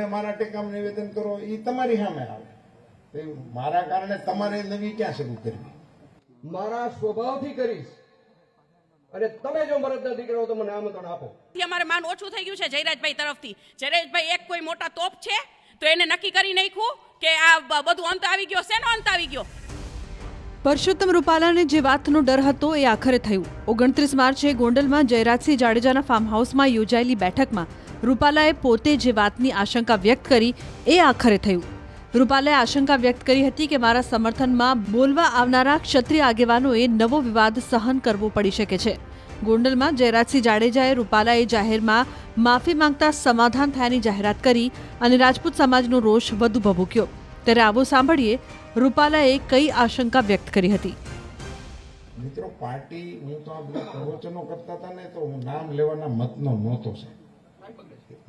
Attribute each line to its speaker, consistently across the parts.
Speaker 1: તમે મારા ટેકામાં નિવેદન કરો એ તમારી સામે આવે. મારા કારણે તમારે નવી ક્યાં શરૂ કરવી?
Speaker 2: મારા સ્વભાવથી કરીશ. અને તમે જો મરદ નથી કરો તો મને આમંત્રણ આપો.
Speaker 3: અમારે માન ઓછું થઈ ગયું છે જયરાજભાઈ તરફથી. જયરાજભાઈ એક કોઈ મોટા તોપ છે તો એને નક્કી કરી નાખ્યું કે આ બધું અંત આવી ગયો શેનો અંત આવી ગયો?
Speaker 4: પરસોત્તમ રૂપાલાને જે વાતનો ડર હતો એ આખરે થયું. ઓગણત્રીસ માર્ચે ગોંડલમાં જયરાજસિંહ જાડેજાના ફાર્મ હાઉસમાં યોજાયેલી બેઠકમાં રૂપાલાએ પોતે જે વાતની આશંકા વ્યક્ત કરી એ આખરે થયું. રૂપાલાએ આશંકા વ્યક્ત કરી હતી કે મારા સમર્થનમાં બોલવા આવનારા ક્ષત્રિય આગેવાનોએ નવો વિવાદ સહન કરવો પડી શકે છે. ગોંડલમાં જયરાજસિંહ જાડેજાએ રૂપાલાએ જાહેરમાં માફી માંગતા સમાધાન થયાની જાહેરાત કરી અને રાજપૂત સમાજનો રોષ વધુ ભભૂક્યો. ત્યારે આવો સાંભળીએ રૂપાલાએ કઈ આશંકા વ્યક્ત કરી હતી.
Speaker 1: મિત્રો, પાર્ટી હું તો આ બધા પ્રવચનો કરતા હતા ને, તો હું નામ લેવાના મતનો નહોતો છે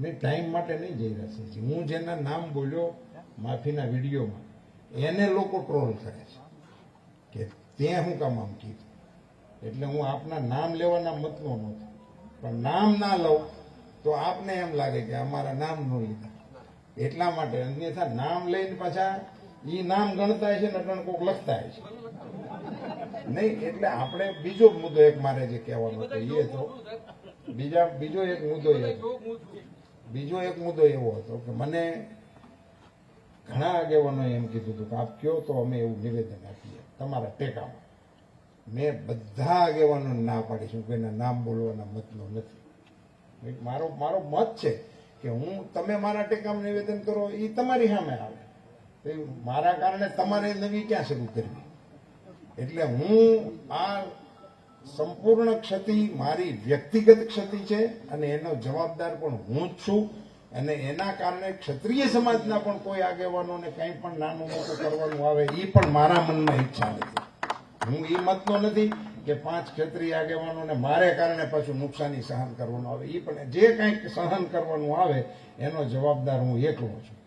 Speaker 1: નહીં ટાઈમ માટે નહીં જઈ રહ્યા છે. હું જેના નામ બોલ્યો માફીના વિડીયોમાં, એને લોકો ટ્રોલ કરે છે. કે તે હું કામ આમ કીધું. એટલે હું આપના નામ લેવાના મતનો નથી પણ નામ ના લઉં તો આપને એમ લાગે કે અમારા નામ ન લીધા. એટલા માટે અન્યથા નામ લઈને પાછા એ નામ ગણતા છે ને ગણ કોક લખતા છે. નહીં, એટલે આપણે બીજો મુદ્દો એક મારે જે કહેવાનો હતો એ તો બીજા, બીજો એક મુદ્દો એ બીજો એક મુદ્દો એવો હતો કે મને ઘણા આગેવાનોએ એમ કીધું હતું કે આપ કયો તો અમે એવું નિવેદન આપીએ તમારા ટેકામાં. મેં બધા આગેવાનોને ના પાડીશું કે એના નામ બોલવાના મતનો નથી. મારો મારો મત છે કે હું, તમે મારા ટેકામાં નિવેદન કરો એ તમારી સામે આવે. મારા કારણે તમારે નવી ક્યાં શરૂ કરવી? એટલે હું આ સંપૂર્ણ ક્ષતિ મારી વ્યક્તિગત ક્ષતિ છે અને એનો જવાબદાર પણ હું જ છું અને એના કારણે ક્ષત્રિય સમાજના પણ કોઈ આગેવાનોને કંઈ પણ નાનું મોટું કરવાનું આવે એ પણ મારા મનમાં ઈચ્છા નથી. હું એ મતનો નથી કે પાંચ ક્ષત્રિય આગેવાનોને મારે કારણે પાછું નુકસાની સહન કરવાનું આવે. એ પણ જે કંઈક સહન કરવાનું આવે, એનો જવાબદાર હું એકલો છું.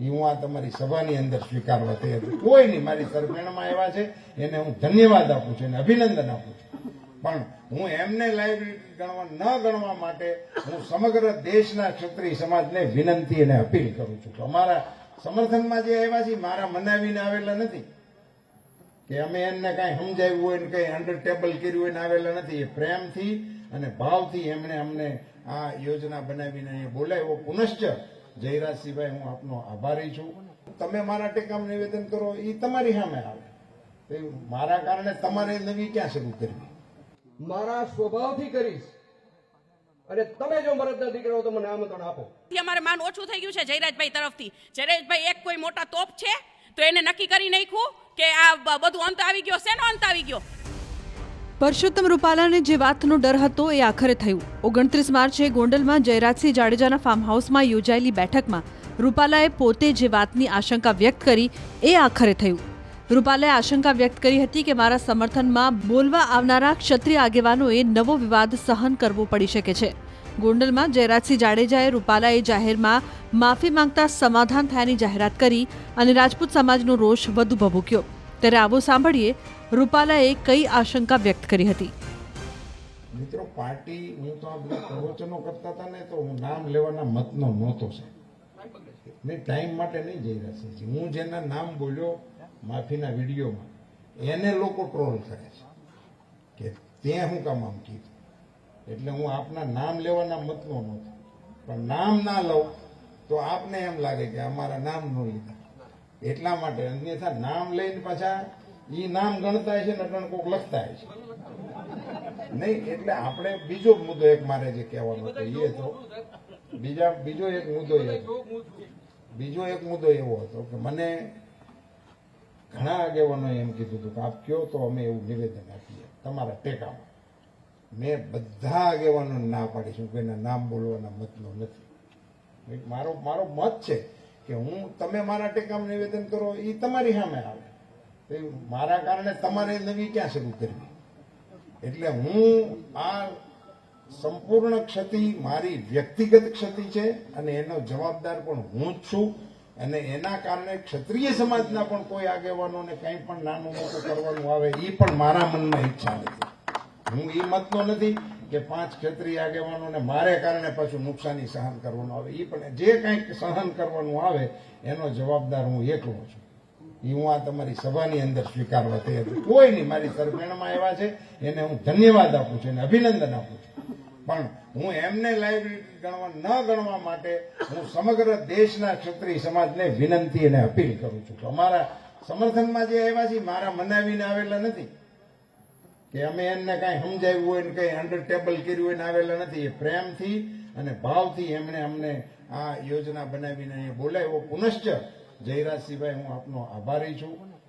Speaker 1: એ હું આ તમારી સભાની અંદર સ્વીકારવા તૈયાર છું. કોઈ નહીં, મારી તરફેણમાં એવા છે, એને હું ધન્યવાદ આપું છું અને અભિનંદન આપું છું. પણ હું એમને લાયબિલિટી ગણવા ન ગણવા માટે હું સમગ્ર દેશના ક્ષત્રિય સમાજને વિનંતી અને અપીલ કરું છું કે અમારા સમર્થનમાં જે આવ્યા છે મારા મનાવીને આવેલા નથી. કે અમે એમને કાંઈ સમજાવ્યું હોય ને કંઈ અંડર ટેબલ કર્યું હોય ને આવેલા નથી. એ પ્રેમથી અને ભાવથી એમણે અમને આ યોજના બનાવીને એ બોલાવ્યો. પુનશ્ચ જયરાજસિંહભાઈ, હું આપનો આભારી છું. તમે મારા ટેકામ નિવેદન કરો એ તમારી સામે આવે. મારા કારણે તમારે નવી ક્યાં શરૂ કરવી?
Speaker 2: મારા સ્વભાવથી કરીશ. અને તમે જો મરદ દીકરા હો તો મને આમંત્રણ આપો.
Speaker 3: અમારે માન ઓછું થઈ ગયું છે જયરાજભાઈ તરફથી. જયરાજભાઈ એક કોઈ મોટા તોપ છે તો એને નક્કી કરી નાખ્યું કે આ બધું અંત આવી ગયો શેનો અંત આવી ગયો?
Speaker 4: પરસોત્તમ રૂપાલાને જે વાતનો ડર હતો એ આખરે થયું. ઓગણત્રીસ માર્ચે ગોંડલમાં જયરાજસિંહ જાડેજાના ફાર્મ હાઉસમાં યોજાયેલી બેઠકમાં રૂપાલાએ પોતે જે વાતની આશંકા વ્યક્ત કરી એ આખરે થયું. રૂપાલાએ આશંકા વ્યક્ત કરી હતી કે મારા સમર્થનમાં બોલવા આવનારા ક્ષત્રિય આગેવાનોએ નવો વિવાદ સહન કરવો પડી શકે છે. ગોંડલમાં જયરાજસિંહ જાડેજાએ રૂપાલાએ જાહેરમાં માફી માંગતા સમાધાન થયાની જાહેરાત કરી અને રાજપૂત સમાજનો રોષ વધુ ભભૂક્યો. ત્યારે આવો સાંભળીએ રૂપાલાએ કઈ આશંકા વ્યક્ત કરી હતી.
Speaker 1: મિત્રો, પાર્ટી હું તો પ્રવચનો કરતા હતા ને તો હું નામ લેવાના મતનો નહોતો સાહેબ. મેં ટાઈમ માટે નહીં જઈ રહ્યા હું જેના નામ બોલ્યો માફીના વિડીયોમાં, એને લોકો ટ્રોલ કરે છે. કે તે હું કામ આમ કીધું. એટલે હું આપના નામ લેવાના મતનો નહોતો પણ નામ ના લઉં, તો આપને એમ લાગે કે અમારા નામ ન લીધા. એટલા માટે અન્યથા નામ લઈને પાછા એ નામ ગણતા છે ને ગણ કોક લખતા છે. નહીં, એટલે આપણે બીજો મુદ્દો એક મારે જે કહેવાનો હતો એ તો બીજા, બીજો એક મુદ્દો બીજો એક મુદ્દો એવો હતો કે મને ઘણા આગેવાનોએ એમ કીધું હતું કે આપ કયો તો અમે એવું નિવેદન આપીએ. તમારા ટેકામાં. મેં બધા આગેવાનોને ના પાડીશું કે એના નામ બોલવાના મતનો નથી. મારો મારો મત છે કે હું, તમે મારા ટેકામાં નિવેદન કરો, એ તમારી સામે આવે. મારા કારણે તમારે નવી ક્યાં શરૂ કરવી? એટલે હું આ સંપૂર્ણ ક્ષતિ, મારી વ્યક્તિગત ક્ષતિ છે અને એનો જવાબદાર પણ હું જ છું. અને એના કારણે ક્ષત્રિય સમાજના પણ કોઈ આગેવાનોને કંઈ પણ નાનું મોટું કરવાનું આવે એ પણ મારા મનમાં ઈચ્છા નથી. હું એ મતનો નથી કે પાંચ ક્ષત્રિય આગેવાનોને મારે કારણે પાછું નુકસાની સહન કરવાનું આવે. એ પણ જે કંઈક સહન કરવાનું આવે, એનો જવાબદાર હું એકલો છું. એ હું આ તમારી સભાની અંદર સ્વીકારવા તૈયાર છું કોઈ નહીં, મારી તરફેણમાં એવા છે, એને હું ધન્યવાદ આપું છું અને અભિનંદન આપું છું. પણ હું એમને લાયબિલિટી ગણવા ન ગણવા માટે હું સમગ્ર દેશના ક્ષત્રિય સમાજને વિનંતી અને અપીલ કરું છું કે અમારા સમર્થનમાં જે આવ્યા છે મારા મનાવીને આવેલા નથી. કે અમે એમને કાંઈ સમજાવ્યું હોય ને કંઈ અંડર ટેબલ કર્યું હોય ને આવેલા નથી. એ પ્રેમથી અને ભાવથી એમણે અમને આ યોજના બનાવીને અહીંયા બોલાવ્યો. પુનશ્ચ જયરાજસિંહભાઈ, હું આપનો આભારી છું.